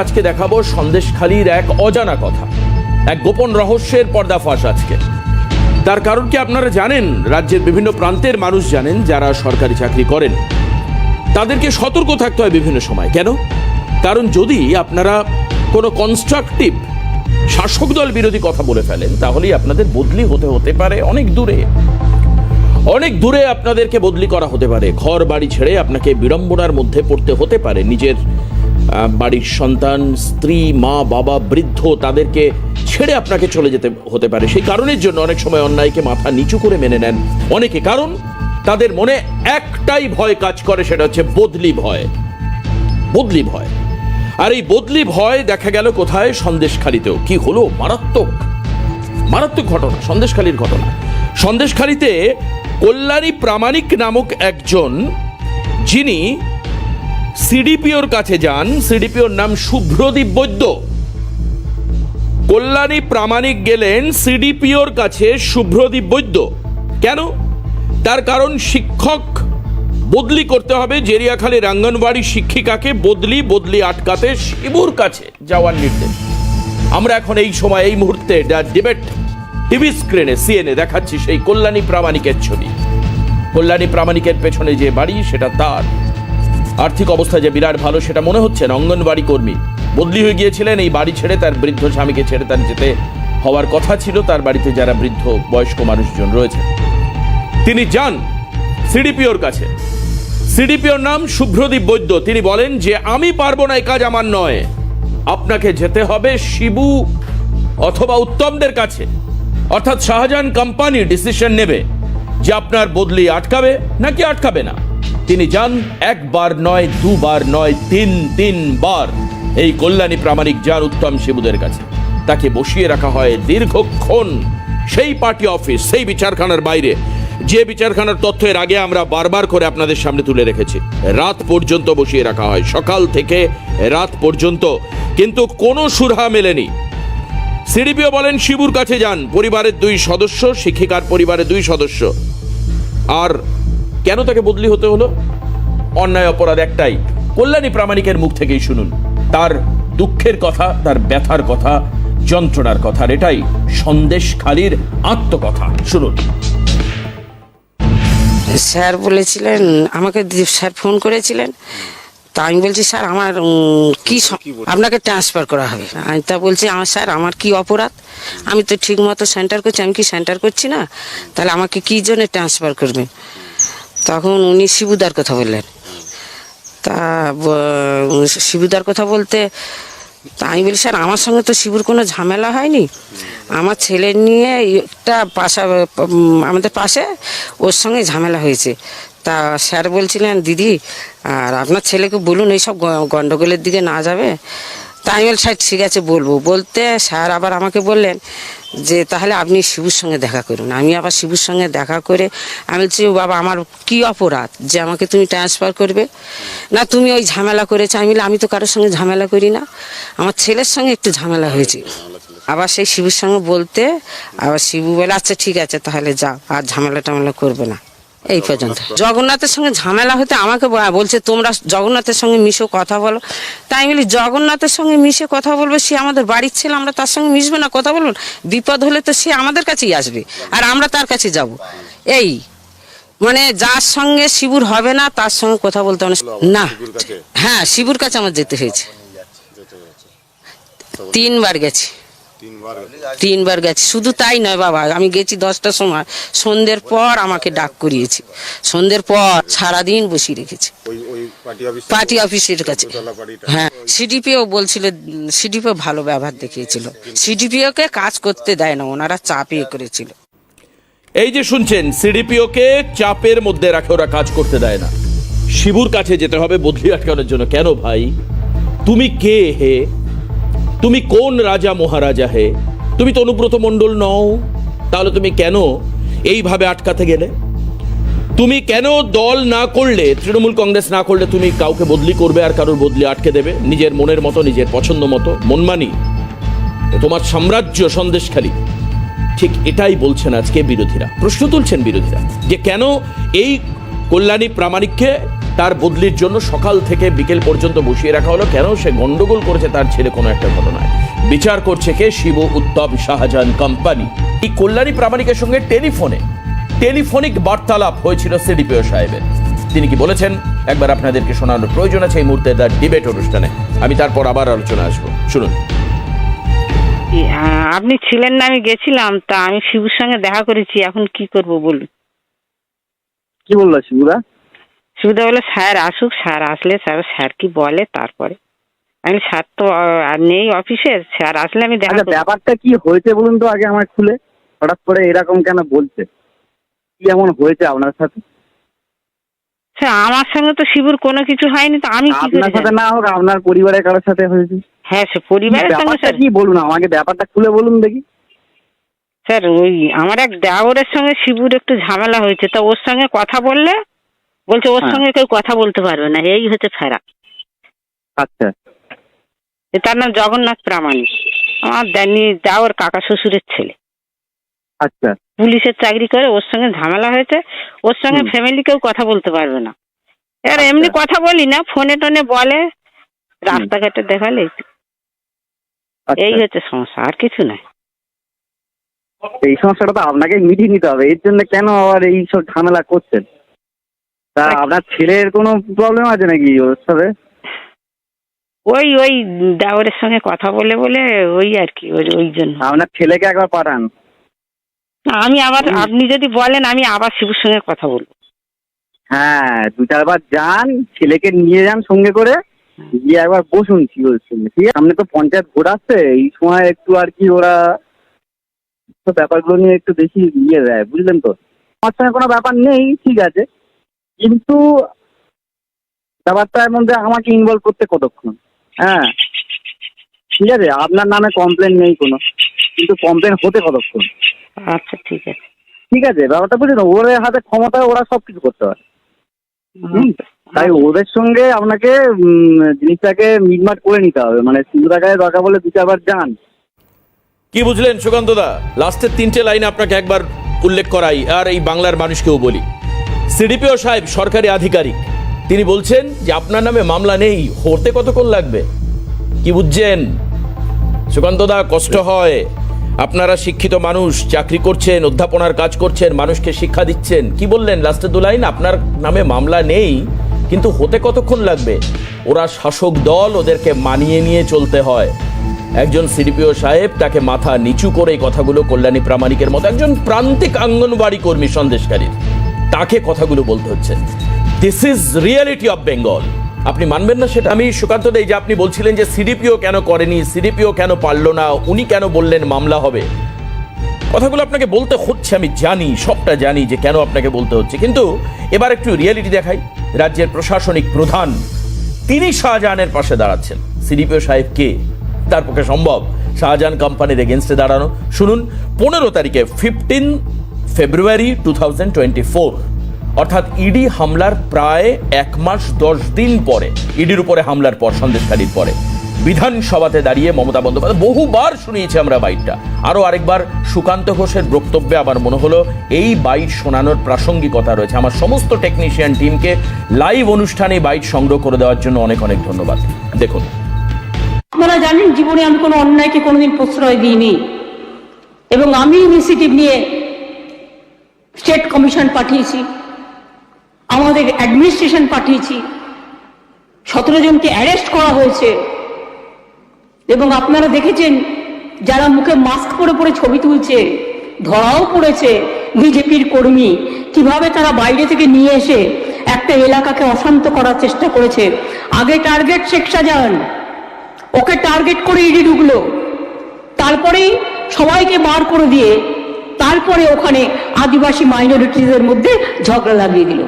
আজকে দেখাবো সন্দেশখালির এক অজানা কথা। এক গোপন রহস্যের পর্দাফাশ আজকে। তার কারণ কি আপনারা জানেন? রাজ্যের বিভিন্ন প্রান্তের মানুষ জানেন যারা সরকারি চাকরি করেন। তাদেরকে সতর্ক থাকতে হয় বিভিন্ন সময়। কেন? কারণ যদি আপনারা কোনো কনস্ট্রাকটিভ শাসক দল বিরোধী কথা বলে ফেলেন, তাহলেই আপনাদের বদলি হতে হতে পারে অনেক দূরে। অনেক দূরে আপনাদেরকে বদলি করা হতে পারে। ঘর বাড়ি ছেড়ে আপনাকে বিড়ম্বনার মধ্যে পড়তে হতে পারে। নিজের বাড়ির সন্তান, স্ত্রী, মা, বাবা, বৃদ্ধ তাদেরকে ছেড়ে আপনাকে চলে যেতে হতে পারে। সেই কারণের জন্য অনেক সময় অন্যায়কে মাথা নিচু করে মেনে নেন। অনেকে কারণ, তাদের মনে একটাই ভয় কাজ করে, সেটা হচ্ছে বদলি ভয়। বদলি ভয়। আর এই বদলি ভয় দেখা গেল কোথায়? সন্দেশখালিতেও। কি হলো? মারাত্মক। মারাত্মক ঘটনা, সন্দেশখালীর ঘটনা। সন্দেশখালীতে কল্যাণী প্রামাণিক নামক একজন, যিনি সিডিপিওর কাছে যান। সিডিপিওর নাম শুভ্রদীপ বৈদ্য। কল্যাণী প্রামাণিক গেলেন সিডিপিওর কাছে শুভ্রদীপ বৈদ্য। কেন? তার কারণ শিক্ষক বদলি করতে হবে। জেরিয়াখালীর রাঙ্গনবাড়ি শিক্ষিকাকে বদলি বদলি আটকাতে শিবুর কাছে যাওয়ার নির্দেশ। আমরা এখন এই সময়, এই মুহূর্তে ডিবেট টিভি স্ক্রিনে, সিএনএ দেখাচ্ছি সেই কল্যাণী প্রামাণিকের ছবি। কল্যাণী প্রামাণিকের পেছনে যে বাড়ি, সেটা তার। আর্থিক অবস্থা যে বিরাট ভালো, সেটা মনে হচ্ছে না। অঙ্গনবাড়ি কর্মী বদলি হয়ে গিয়েছিলেন, এই বাড়ি ছেড়ে তার বৃদ্ধ স্বামীকে ছেড়ে তার যেতে হওয়ার কথা ছিল। তার বাড়িতে যারা বৃদ্ধ বয়স্ক মানুষজন রয়েছে তিনি যান সিডিপিওর কাছে। সিডিপিওর নাম শুভ্রদীপ বৈদ্য। তিনি বলেন যে, আমি পারব না, এই কাজ আমার নয়। আপনাকে যেতে হবে শিবু অথবা উত্তমদের কাছে। অর্থাৎ শাহজাহান কোম্পানি ডিসিশন নেবে যে আপনার বদলি আটকাবে নাকি আটকাবে না। তিনি যান একবার নয়, দুবার নয়, তিন, তিনবার। এই কল্যাণী প্রামাণিক যান উত্তম শিবুদের কাছে। তাকে বসিয়ে রাখা হয় দীর্ঘক্ষণ। সেই পার্টি অফিস, সেই বিচারখানার বাইরে। যে বিচারখানার তথ্য এর আগে আমরা বারবার করে আপনাদের সামনে তুলে রেখেছি। রাত পর্যন্ত বসিয়ে রাখা হয়। সকাল থেকে রাত পর্যন্ত। কিন্তু কোনো সুরহা মেলেনি। সিডিপিও বলেন, শিবুর কাছে যান। পরিবারের দুই সদস্য, শিক্ষিকার পরিবারের দুই সদস্য। আর কেন তাকে বদলি হতে হলো? অন্যায় অপরাধ একটাই। কল্যাণী প্রামাণিকের মুখ থেকেই শুনুন। তার দুঃখের কথা তার ব্যথার কথা যন্ত্রণার কথা এটাই সন্দেশখালির আত্মকথা। শুনুন। স্যার বলেছিলেন আমাকে স্যার ফোন করেছিলেন। তা আমি বলছি স্যার আমার কি আপনাকে ট্রান্সফার করা হবে। আমি তা বলছি আমার স্যার আমার কি অপরাধ? আমি তো ঠিক মতো সেন্টার করছি আমি কি সেন্টার করছি না? তাহলে আমাকে কি জন্য ট্রান্সফার করবেন তখন উনি শিবুদার কথা বললেন। তা শিবুদার কথা বলতে আমি বলি, স্যার, আমার সঙ্গে তো শিবুর কোনো ঝামেলা হয়নি। আমার ছেলে নিয়ে একটা পাশা আমাদের পাশে ওর সঙ্গে ঝামেলা হয়েছে। তা স্যার বলছিলেন, দিদি, আর আপনার ছেলেকে বলুন, এইসব গন্ডগোলের দিকে না যাবে। তা আমি স্যার ঠিক আছে, বলব। বলতে স্যার আবার আমাকে বললেন যে, তাহলে আপনি শিবুর সঙ্গে দেখা করুন। আমি আবার শিবুর সঙ্গে দেখা করে আমি বলছি বাবা, আমার কি অপরাধ যে আমাকে তুমি ট্রান্সফার করবে? না, তুমি ওই ঝামেলা করেছ। আমি আমি তো কারোর সঙ্গে ঝামেলা করি না। আমার ছেলের সঙ্গে একটু ঝামেলা হয়েছে। আবার সেই শিবুর সঙ্গে বলতে, আবার শিবু বলে আচ্ছা ঠিক আছে, তাহলে যাও, আর ঝামেলা টামেলা করবে না। এই পর্যন্ত। জগন্নাথের সঙ্গে ঝামেলা হতে আমাকে বলছে তোমরা জগন্নাথের সঙ্গে মিশো কথা বলো। তাই আমি বলি জগন্নাথের সঙ্গে মিশে কথা বলবে সে আমাদের বাড়ির ছেলে আমরা তার সঙ্গে মিশবে না কথা বলুন। বিপদ হলে তো সে আমাদের কাছেই আসবে আর আমরা তার কাছে যাব। এই মানে যার সঙ্গে শিবুর হবে না তার সঙ্গে কথা বলতে হবে। না হ্যাঁ শিবুর কাছে আমার যেতে হয়েছে। তিনবার গেছি। তিনবার গেছি। শুধু তাই নয় বাবা আমি গেছি দশটার সময়। সন্ধ্যের পর আমাকে ডাক করিয়েছে। সন্ধ্যের পর সারাদিন বসিয়ে রেখেছে। ওই ওই পার্টি অফিস পার্টি অফিসের কাছে। হ্যাঁ সিডিপিও বলছিল সিডিপিও ভালো ব্যবহার দেখিয়েছিল। সিডিপিওকে কাজ করতে দেয় না ওনারা চাপিয়ে করেছিল। এই যে শুনছেন সিডিপিওকে চাপের মধ্যে রাখে ওরা কাজ করতে দেয় না। শিবুর কাছে যেতে হবে বদলি আটকানোর জন্য। কেন ভাই? তুমি কে হে? তুমি কোন রাজা মহারাজা হে? তুমি তো অনুব্রত মণ্ডল নও। তাহলে তুমি কেন এইভাবে আটকাতে গেলে? তুমি কেন দল না করলে, তৃণমূল কংগ্রেস না করলে তুমি কাউকে বদলি করবে আর কারোর বদলি আটকে দেবে? নিজের মনের মতো, নিজের পছন্দ মতো, মনমানি। তোমার সাম্রাজ্য সন্দেশখালী ঠিক এটাই বলছেন আজকে বিরোধীরা। প্রশ্ন তুলছেন বিরোধীরা যে কেন এই কল্যাণী প্রামাণিককে তার বদলির জন্য সকাল থেকে বিকেল পর্যন্ত বসিয়ে রাখা হলো। কেন? সে গন্ডগোল করেছে তার ছেলে কোনো একটা ঘটনায়। বিচার করছে কে? শিব উত্তম শাহজাহান কোম্পানি এই কল্যাণী প্রামাণিকের সঙ্গে টেলিফোনে টেলিফোনিক বার্তালাপ হয়েছিল সিডিপিও সাহেবের। তিনি কি বলেছেন? একবার আপনাদেরকে শোনানোর প্রয়োজন আছে এই মুহূর্তে তার ডিবেট অনুষ্ঠানে। আমি তারপর আবার আলোচনা আসব। শুনুন। আহ, আপনি ছিলেন না আমি গেছিলাম। তা আমি শিবুর সঙ্গে দেখা করেছি এখন কি করব বলুন। কি বলল শিবুদা শিবুদা বলে স্যার আসুক স্যার আসলে স্যার স্যার কি বলে তারপরে। আমি স্যার তো আর নেই অফিসে স্যার আসলে আমি দেখা আচ্ছা ব্যাপারটা কি হয়েছে বলুন তো আগে আমার খুলে হঠাৎ করে এরকম কেন বলছে? কি এমন হয়েছে আপনার সাথে? স্যার আমার সঙ্গে তো শিবুর কোনো কিছু হয়নি তো আমি কি আপনার সাথে না হোক আপনার পরিবারের কারোর সাথে হয়েছে। হ্যাঁ সে পরিবারের সঙ্গে স্যার। কি বলুন আমাকে ব্যাপারটা খুলে বলুন দেখি। স্যার ওই আমার এক দেওরের সঙ্গে শিবুর একটু ঝামেলা হয়েছে তা ওর সঙ্গে কথা বললে বলছে ওর হ্যাঁ। সঙ্গে কেউ কথা বলতে পারবে না এই হচ্ছে ফেরা। আচ্ছা। তার নাম জগন্নাথ প্রামাণিক। আমার দেননি ওর কাকা শ্বশুরের ছেলে। আচ্ছা। পুলিশের চাকরি করে ওর সঙ্গে ঝামেলা হয়েছে ওর সঙ্গে ফ্যামিলি কেউ কথা বলতে পারবে না। এবার এমনি আচ্ছা। কথা বলি না ফোনে টোনে বলে রাস্তাঘাটে দেখালে। আচ্ছা। এই হচ্ছে সমস্যা আর কিছু নাই এই সমস্যাটা তো আপনাকে মিটিয়ে নিতে হবে এর জন্য কেন আবার এই সব ঝামেলা করছেন? তা। আপনার ছেলের কোনো প্রবলেম আছে নাকি ওর সাথে? ওই ওই দেওরের সঙ্গে কথা বলে বলে ওই আর কি ওই ওই জন্য। আপনার ছেলেকে একবার পাঠান। আমি আবার আপনি যদি বলেন আমি আবার শিবুর সঙ্গে কথা বলব। হ্যাঁ দু চারবার যান ছেলেকে নিয়ে যান সঙ্গে করে গিয়ে একবার বসুন শিওর সঙ্গে ঠিক আছে? সামনে তো পঞ্চায়েত ভোট আসছে এই সময় একটু আর কি ওরা ব্যাপারগুলো নিয়ে একটু বেশি ইয়ে দেয় বুঝলেন তো? আমার সঙ্গে কোনো ব্যাপার নেই ঠিক আছে। কিন্তু ব্যাপারটার মধ্যে আমাকে ইনভলভ করতে কতক্ষণ? হ্যাঁ। ঠিক আছে আপনার নামে কমপ্লেন নেই কোনো কিন্তু কমপ্লেন হতে কতক্ষণ? আচ্ছা ঠিক আছে। ঠিক আছে ব্যাপারটা বুঝলেন ওদের হাতে ক্ষমতা ওরা সব কিছু করতে পারে। তাই ওদের সঙ্গে আপনাকে জিনিসটাকে মিটমাট করে নিতে হবে মানে সিন্ধুর কাছে দরকার বলে দু চারবার যান। কি বুঝলেন সুকান্ত দা? লাস্টের তিনটে লাইন আপনাকে একবার উল্লেখ করাই আর এই বাংলার মানুষকেও বলি। সিডিপিও সাহেব সরকারি আধিকারিক। তিনি বলছেন যে আপনার নামে মামলা নেই, হতে কতক্ষণ লাগবে? কি বুঝছেন? সুকান্ত দা, কষ্ট হয়। আপনারা শিক্ষিত মানুষ, চাকরি করছেন, অধ্যাপনার কাজ করছেন, মানুষকে শিক্ষা দিচ্ছেন। কি বললেন? লাস্টে দু লাইন, আপনার নামে মামলা নেই, কিন্তু হতে কতক্ষণ লাগবে? ওরা শাসক দল, ওদেরকে মানিয়ে নিয়ে চলতে হয়। একজন সিডিপিও সাহেব তাকে মাথা নিচু করে এই কথাগুলো কল্যাণী প্রামাণিকের মতো একজন প্রান্তিক আঙ্গনবাড়ি কর্মী সন্দেশকারীর। তাকে কথাগুলো বলতে হচ্ছে। This is reality of Bengal আপনি মানবেন না সেটা? আমি সুকান্ত দেই যে আপনি বলছিলেন যে সিডিপিও কেন করেনি, সিডিপিও কেন পারল না, উনি কেন বললেন মামলা হবে? কথাগুলো আপনাকে বলতে হচ্ছে, আমি জানি, সবটা জানি যে কেন আপনাকে বলতে হচ্ছে। কিন্তু এবার একটু রিয়ালিটি দেখাই। রাজ্যের প্রশাসনিক প্রধান তিনি শাহজাহানের পাশে দাঁড়াচ্ছেন। সিডিপিও সাহেব কে? তার পক্ষে সম্ভব। শাহজাহান কোম্পানির এগেনস্টে দাঁড়ানো। শুনুন, পনেরো তারিখে ফিফটিন ফেব্রুয়ারি টু অর্থাৎ ইডি হামলার প্রায় এক মাস দশ দিন পরে ইডির উপরে হামলার পর সন্দেশকারীর পরে। বিধানসভাতে দাঁড়িয়ে মমতা বন্দ্যোপাধ্যায়, বহুবার শুনিয়েছি আমরা বাইটটা। আরও আরেকবার সুকান্ত ঘোষের বক্তব্যে আমার মনে হলো, এই বাইট শোনানোর প্রাসঙ্গিকতা রয়েছে। আমার সমস্ত টেকনিশিয়ান টিমকে লাইভ অনুষ্ঠানে বাইট সংগ্রহ করে দেওয়ার জন্য অনেক অনেক ধন্যবাদ। দেখুন। আপনারা জানেন, জীবনে আমি কোনো অন্যায়কে কোনোদিন প্রশ্রয় দিইনি। এবং আমি ইনিশিয়েটিভ নিয়ে স্টেট কমিশন পাঠিয়েছি, আমাদের অ্যাডমিনিস্ট্রেশন পাঠিয়েছি। সতেরো জনকে অ্যারেস্ট করা হয়েছে। এবং আপনারা দেখেছেন, যারা মুখে মাস্ক পরে পরে ছবি তুলছে, ধরাও পড়েছে বিজেপির কর্মী, কীভাবে তারা বাইরে থেকে নিয়ে এসে একটা এলাকাকে অশান্ত করার চেষ্টা করেছে। আগে টার্গেট শেখ শাহজাহান, ওকে টার্গেট করে ইডি ঢুকলো। তারপরেই সবাইকে বার করে দিয়ে তারপরে ওখানে আদিবাসী মাইনরিটিদের মধ্যে ঝগড়া লাগিয়ে দিল।